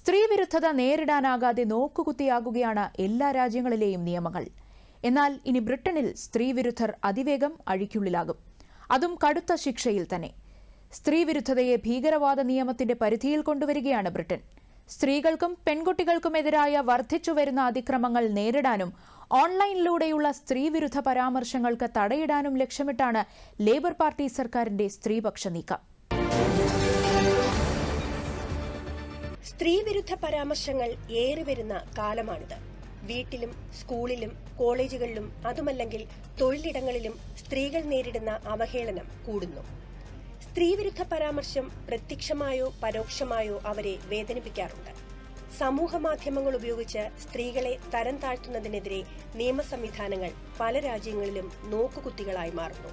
സ്ത്രീവിരുദ്ധത നേരിടാനാകാതെ നോക്കുകുത്തിയാകുകയാണ് എല്ലാ രാജ്യങ്ങളിലെയും നിയമങ്ങൾ. എന്നാൽ ഇനി ബ്രിട്ടനിൽ സ്ത്രീവിരുദ്ധർ അതിവേഗം അഴിക്കുള്ളിലാകും. അതും കടുത്ത ശിക്ഷയിൽ തന്നെ. സ്ത്രീവിരുദ്ധതയെ ഭീകരവാദ നിയമത്തിന്റെ പരിധിയിൽ കൊണ്ടുവരികയാണ് ബ്രിട്ടൻ. സ്ത്രീകൾക്കും പെൺകുട്ടികൾക്കുമെതിരായ വർദ്ധിച്ചുവരുന്ന അതിക്രമങ്ങൾ നേരിടാനും ഓൺലൈനിലൂടെയുള്ള സ്ത്രീവിരുദ്ധ പരാമർശങ്ങൾക്ക് തടയിടാനും ലക്ഷ്യമിട്ടാണ് ലേബർ പാർട്ടി സർക്കാരിന്റെ സ്ത്രീപക്ഷ നീക്കം. സ്ത്രീവിരുദ്ധ പരാമർശങ്ങൾ ഏറിവരുന്ന കാലമാണിത്. വീട്ടിലും സ്കൂളിലും കോളേജുകളിലും അതുമല്ലെങ്കിൽ തൊഴിലിടങ്ങളിലും സ്ത്രീകൾ നേരിടുന്ന അവഹേളനം കൂടുന്നു. സ്ത്രീവിരുദ്ധ പരാമർശം പ്രത്യക്ഷമായോ പരോക്ഷമായോ അവരെ വേദനിപ്പിക്കാറുണ്ട്. സമൂഹ മാധ്യമങ്ങൾ ഉപയോഗിച്ച് സ്ത്രീകളെ തരം താഴ്ത്തുന്നതിനെതിരെ നിയമ സംവിധാനങ്ങൾ പല രാജ്യങ്ങളിലും നോക്കുകുത്തികളായി മാറുന്നു.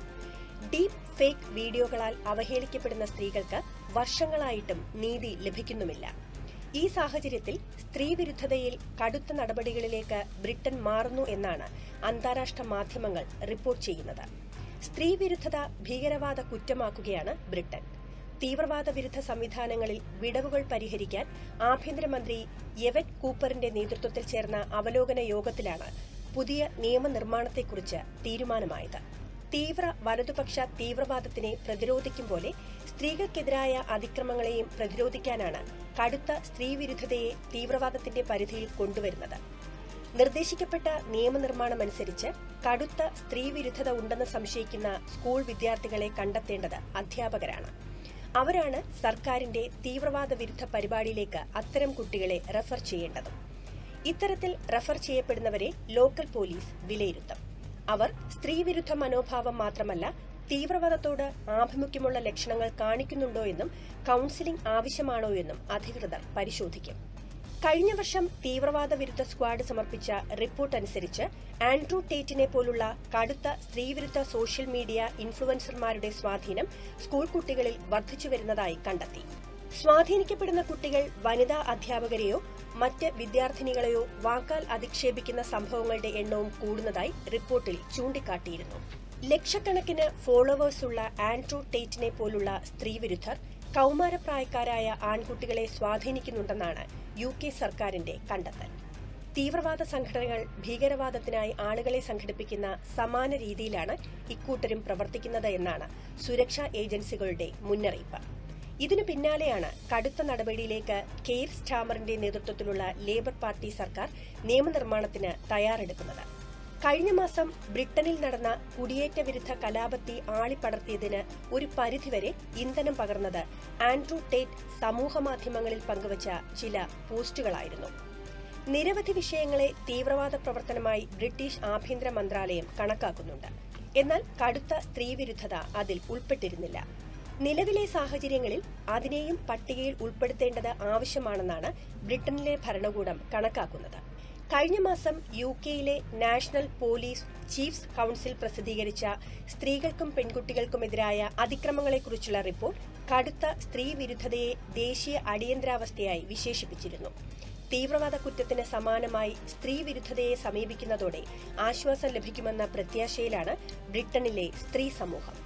ഡീപ് ഫേക്ക് വീഡിയോകളാൽ അവഹേളിക്കപ്പെടുന്ന സ്ത്രീകൾക്ക് വർഷങ്ങളായിട്ടും നീതി ലഭിക്കുന്നുമില്ല. ഈ സാഹചര്യത്തിൽ സ്ത്രീവിരുദ്ധതയിൽ കടുത്ത നടപടികളിലേക്ക് ബ്രിട്ടൻ മാറുന്നു എന്നാണ് അന്താരാഷ്ട്ര മാധ്യമങ്ങൾ റിപ്പോർട്ട് ചെയ്യുന്നത്. സ്ത്രീവിരുദ്ധത ഭീകരവാദ കുറ്റമാക്കുകയാണ് ബ്രിട്ടൻ. തീവ്രവാദ വിരുദ്ധ സംവിധാനങ്ങളിൽ വിടവുകൾ പരിഹരിക്കാൻ ആഭ്യന്തരമന്ത്രി യെവറ്റ് കൂപ്പറിന്റെ നേതൃത്വത്തിൽ ചേർന്ന അവലോകന യോഗത്തിലാണ് പുതിയ നിയമനിർമ്മാണത്തെക്കുറിച്ച് തീരുമാനമായത്. തീവ്ര വലതുപക്ഷ തീവ്രവാദത്തിനെ പ്രതിരോധിക്കും പോലെ സ്ത്രീകൾക്കെതിരായ അതിക്രമങ്ങളെയും പ്രതിരോധിക്കാനാണ് കടുത്ത സ്ത്രീവിരുദ്ധതയെ തീവ്രവാദത്തിന്റെ പരിധിയിൽ കൊണ്ടുവരുന്നത്. നിർദ്ദേശിക്കപ്പെട്ട നിയമനിർമ്മാണമനുസരിച്ച് കടുത്ത സ്ത്രീവിരുദ്ധത ഉണ്ടെന്ന് സംശയിക്കുന്ന സ്കൂൾ വിദ്യാർത്ഥികളെ കണ്ടെത്തേണ്ടത് അധ്യാപകരാണ്. അവരാണ് സർക്കാരിന്റെ തീവ്രവാദ വിരുദ്ധ പരിപാടിയിലേക്ക് അത്തരം കുട്ടികളെ റഫർ ചെയ്യേണ്ടതും. ഇത്തരത്തിൽ റഫർ ചെയ്യപ്പെടുന്നവരെ ലോക്കൽ പോലീസ് വിലയിരുത്തും. അവർ സ്ത്രീവിരുദ്ധ മനോഭാവം മാത്രമല്ല തീവ്രവാദത്തോട് ആഭിമുഖ്യമുള്ള ലക്ഷണങ്ങൾ കാണിക്കുന്നുണ്ടോ എന്നും കൌൺസിലിംഗ് ആവശ്യമാണോ എന്നും അധികൃതർ പരിശോധിക്കും. കഴിഞ്ഞ വർഷം തീവ്രവാദ വിരുദ്ധ സ്ക്വാഡ് സമർപ്പിച്ച റിപ്പോർട്ട് അനുസരിച്ച് ആൻഡ്രൂ ടേറ്റിനെ പോലുള്ള കടുത്ത സ്ത്രീവിരുദ്ധ സോഷ്യൽ മീഡിയ ഇൻഫ്ലുവൻസർമാരുടെ സ്വാധീനം സ്കൂൾ കുട്ടികളിൽ വർദ്ധിച്ചു വരുന്നതായി കണ്ടെത്തി. സ്വാധീനിക്കപ്പെടുന്ന കുട്ടികൾ വനിതാ അധ്യാപകരെയോ മറ്റ് വിദ്യാർത്ഥിനികളെയോ വാക്കാൽ അധിക്ഷേപിക്കുന്ന സംഭവങ്ങളുടെ എണ്ണവും കൂടുന്നതായി റിപ്പോർട്ടിൽ ചൂണ്ടിക്കാട്ടിയിരുന്നു. ലക്ഷക്കണക്കിന് ഫോളോവേഴ്സുള്ള ആൻഡ്രൂ ടേറ്റിനെ പോലുള്ള സ്ത്രീവിരുദ്ധർ കൌമാരപ്രായക്കാരായ ആൺകുട്ടികളെ സ്വാധീനിക്കുന്നുണ്ടെന്നാണ് യു കെ സർക്കാരിന്റെ കണ്ടെത്തൽ. തീവ്രവാദ സംഘടനകൾ ഭീകരവാദത്തിനായി ആളുകളെ സംഘടിപ്പിക്കുന്ന സമാന രീതിയിലാണ് ഇക്കൂട്ടരും പ്രവർത്തിക്കുന്നത് എന്നാണ് സുരക്ഷാ ഏജൻസികളുടെ മുന്നറിയിപ്പ്. ഇതിനു പിന്നാലെയാണ് കടുത്ത നടപടിയിലേക്ക് കെയർ സ്റ്റാമറിന്റെ നേതൃത്വത്തിലുള്ള ലേബർ പാർട്ടി സർക്കാർ നിയമനിർമ്മാണത്തിന് തയ്യാറെടുക്കുന്നത്. കഴിഞ്ഞ മാസം ബ്രിട്ടനിൽ നടന്ന കുടിയേറ്റ വിരുദ്ധ കലാപത്തി ആളിപ്പടർത്തിയതിന് ഒരു പരിധിവരെ ഇന്ധനം പകർന്നത് ആൻഡ്രൂ ടേറ്റ് സമൂഹമാധ്യമങ്ങളിൽ പങ്കുവച്ച ചില പോസ്റ്റുകളായിരുന്നു. നിരവധി വിഷയങ്ങളെ തീവ്രവാദ പ്രവർത്തനമായി ബ്രിട്ടീഷ് ആഭ്യന്തര മന്ത്രാലയം കണക്കാക്കുന്നുണ്ട്. എന്നാൽ കടുത്ത സ്ത്രീവിരുദ്ധത അതിൽ ഉൾപ്പെട്ടിരുന്നില്ല. നിലവിലെ സാഹചര്യങ്ങളിൽ അതിനെയും പട്ടികയിൽ ഉൾപ്പെടുത്തേണ്ടത് ആവശ്യമാണെന്നാണ് ബ്രിട്ടനിലെ ഭരണകൂടം കണക്കാക്കുന്നത്. കഴിഞ്ഞ മാസം യു കെയിലെ നാഷണൽ പോലീസ് ചീഫ്സ് കൌൺസിൽ പ്രസിദ്ധീകരിച്ച സ്ത്രീകൾക്കും പെൺകുട്ടികൾക്കുമെതിരായ അതിക്രമങ്ങളെക്കുറിച്ചുള്ള റിപ്പോർട്ട് കടുത്ത സ്ത്രീവിരുദ്ധതയെ ദേശീയ അടിയന്തരാവസ്ഥയായി വിശേഷിപ്പിച്ചിരുന്നു. തീവ്രവാദ കുറ്റത്തിന് സമാനമായി സ്ത്രീവിരുദ്ധതയെ സമീപിക്കുന്നതോടെ ആശ്വാസം ലഭിക്കുമെന്ന പ്രത്യാശയിലാണ് ബ്രിട്ടനിലെ സ്ത്രീ സമൂഹം.